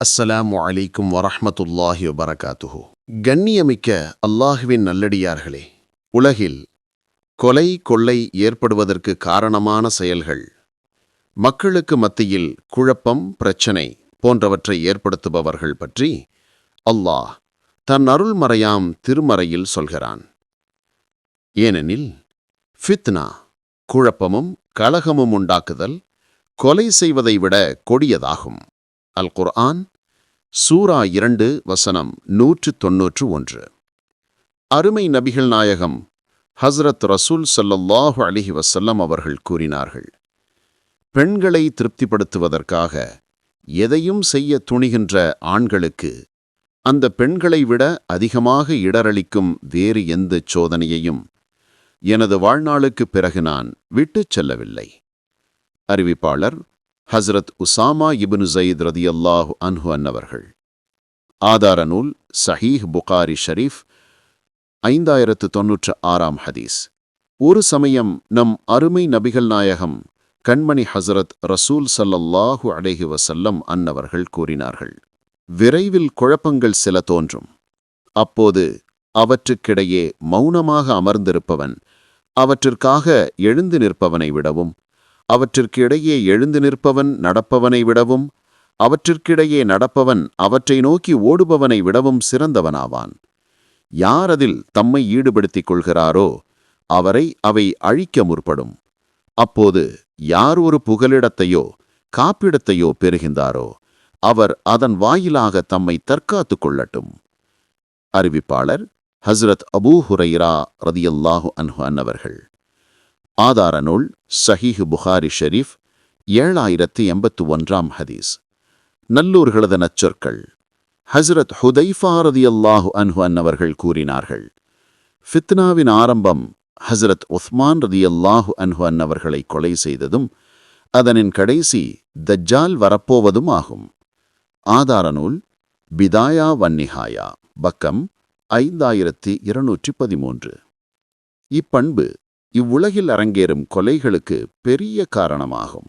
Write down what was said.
அஸ்ஸலாம் அலைக்கும் வரஹமத்துல்லாஹி வபரகாத்துஹு. கண்ணியமிக்க அல்லாஹுவின் நல்லடியார்களே உலகில் கொலை கொள்ளை ஏற்படுவதற்கு காரணமான செயல்கள் மக்களுக்கு மத்தியில் குழப்பம் பிரச்சனை போன்றவற்றை ஏற்படுத்துபவர்கள் பற்றி அல்லாஹ் தன் அருள்மறையாம் திருமறையில் சொல்கிறான். ஏனெனில் ஃபித்னா குழப்பமும் கலகமும் உண்டாக்குதல் கொலை செய்வதை விட கொடியதாகும். அல் குர்ஆன் சூரா இரண்டு வசனம் நூற்று தொன்னூற்று ஒன்று. அருமை நபிகள் நாயகம் ஹஸ்ரத் ரசூல் சல்லல்லாஹு அலிஹி வசல்லம் அவர்கள் கூறினார்கள் பெண்களை திருப்திப்படுத்துவதற்காக எதையும் செய்ய துணிகின்ற ஆண்களுக்கு அந்த பெண்களை விட அதிகமாக இடரளிக்கும் வேறு எந்த சோதனையையும் எனது வாழ்நாளுக்குப் பிறகு நான் விட்டுச் செல்லவில்லை. அறிவிப்பாளர் ஹஸ்ரத் உசாமா இபுனு ஜயீத் ரதி அல்லாஹு அன்ஹு அன்னவர்கள். ஆதார நூல் சஹீஹ் புகாரி ஷரீஃப் ஐந்தாயிரத்து தொன்னூற்று ஆறாம் ஹதீஸ். ஒரு சமயம் நம் அருமை நபிகள் நாயகம் கண்மணி ஹசரத் ரசூல் சல்லல்லாஹு அலைஹி வசல்லம் அன்னவர்கள் கூறினார்கள் விரைவில் குழப்பங்கள் சில தோன்றும். அப்போது அவற்றுக்கிடையே மௌனமாக அமர்ந்திருப்பவன் அவற்றிற்காக எழுந்து நிற்பவனை விடவும் அவற்றிற்கு இடையே எழுந்து நிற்பவன் நடப்பவனை விடவும் அவற்றிற்கிடையே நடப்பவன் அவற்றை நோக்கி ஓடுபவனை விடவும் சிறந்தவனாவான். யார் அதில் தம்மை ஈடுபடுத்திக் கொள்கிறாரோ அவரை அவை அழிக்க முற்படும். அப்போது யார் ஒரு புகலிடத்தையோ காப்பிடத்தையோ பெறுகின்றாரோ அவர் அதன் வாயிலாக தம்மை தற்காத்துக் கொள்ளட்டும். அறிவிப்பாளர் ஹஸ்ரத் அபூ ஹுரைரா ரதியல்லாஹு அன்ஹு அன்னவர்கள். ஆதார நூல் சஹீஹ் புகாரி ஷெரீஃப் ஏழாயிரத்தி எண்பத்து ஒன்றாம் ஹதீஸ். நல்லூர்களது நச்சொற்கள் ஹஸ்ரத் ஹுதைஃபா அல்லாஹு அன்ஹு அன்னவர்கள் கூறினார்கள் ஃபித்னாவின் ஆரம்பம் ஹஸ்ரத் உஸ்மான் ரதியல்லாஹு அன்ஹு அன்னவர்களை கொலை செய்ததும் அதனின் கடைசி தஜ்ஜால் வரப்போவதும் ஆகும். ஆதார நூல் பிதாயா வன்னிஹாயா பக்கம் ஐந்தாயிரத்தி இருநூற்றி பதிமூன்று. இப்பண்பு இவ்வுலகில் அரங்கேறும் கொலைகளுக்கு பெரிய காரணமாகும்.